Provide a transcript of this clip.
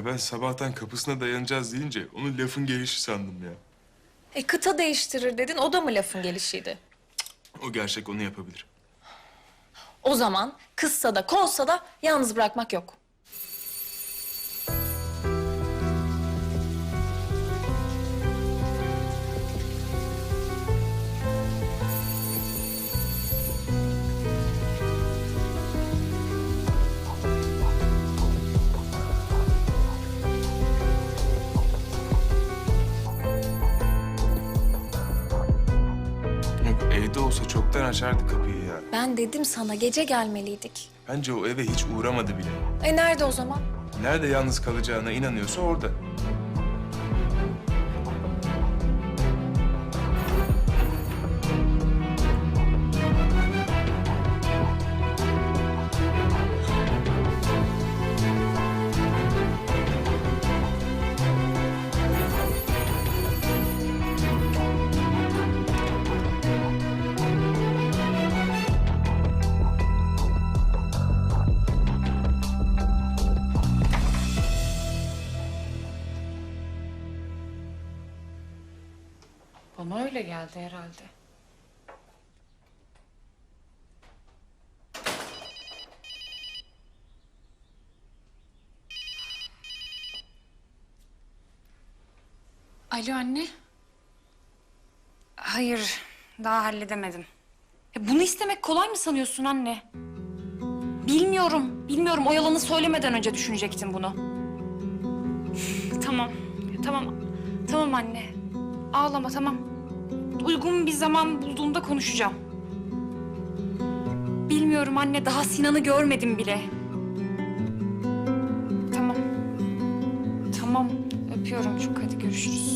Ya ben sabahtan kapısına dayanacağız deyince onun lafın gelişi sandım ya. E kıta değiştirir dedin, o da mı lafın gelişiydi? O gerçek onu yapabilir. O zaman kızsa da kovsa da yalnız bırakmak yok. Evde olsa çoktan açardı kapıyı ya. Ben dedim sana gece gelmeliydik. Bence o eve hiç uğramadı bile. E nerede o zaman? Nerede yalnız kalacağına inanıyorsa orada. Bana öyle geldi herhalde. Alo anne. Hayır, daha halledemedim. Ya bunu istemek kolay mı sanıyorsun anne? Bilmiyorum, bilmiyorum. O yalanı söylemeden önce düşünecektim bunu. tamam, tamam, tamam anne. Ağlama, tamam. Uygun bir zaman bulduğumda konuşacağım. Bilmiyorum anne, daha Sinan'ı görmedim bile. Tamam. Tamam, öpüyorum çok. Hadi görüşürüz.